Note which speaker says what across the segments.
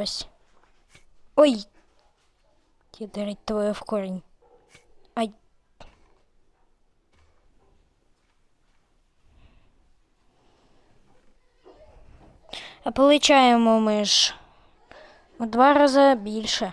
Speaker 1: Ось. Ой. Кидарить твою в корень. Ай. А получаємо ми ж в два рази більше.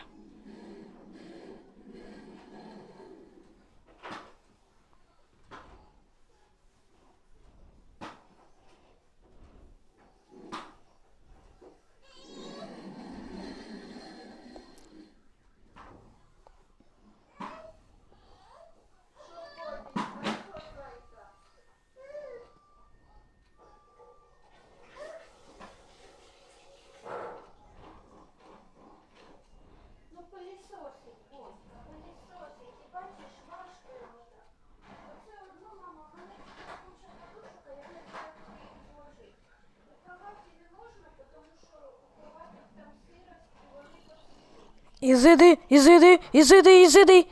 Speaker 1: Ізиди, ізиди, ізиди, ізиди.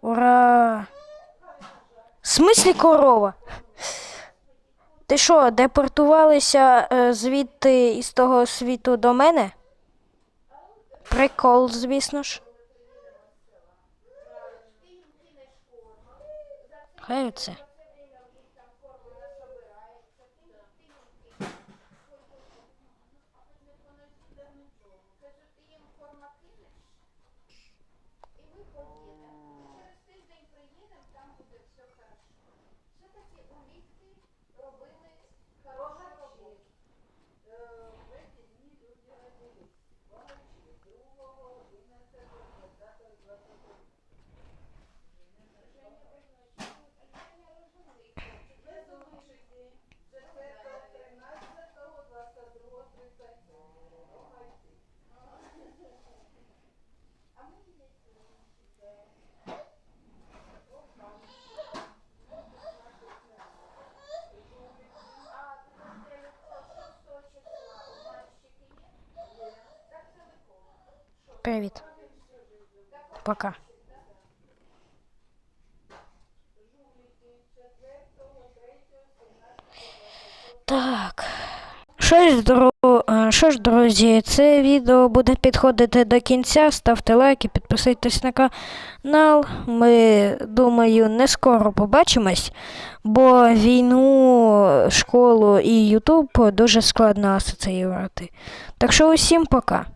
Speaker 1: Ура! В смислі корова? Ти що, депортувалися е, звідти із того світу до мене? Прикол, звісно ж. Хай оце. Привіт. Пока. Так. Що ж, е, що ж, друзі, це відео буде підходити до кінця. Ставте лайки, підписуйтесь на канал. Ми, думаю, не скоро побачимось, бо війну, школу і Ютуб дуже складно асоціювати. Так що усім пока.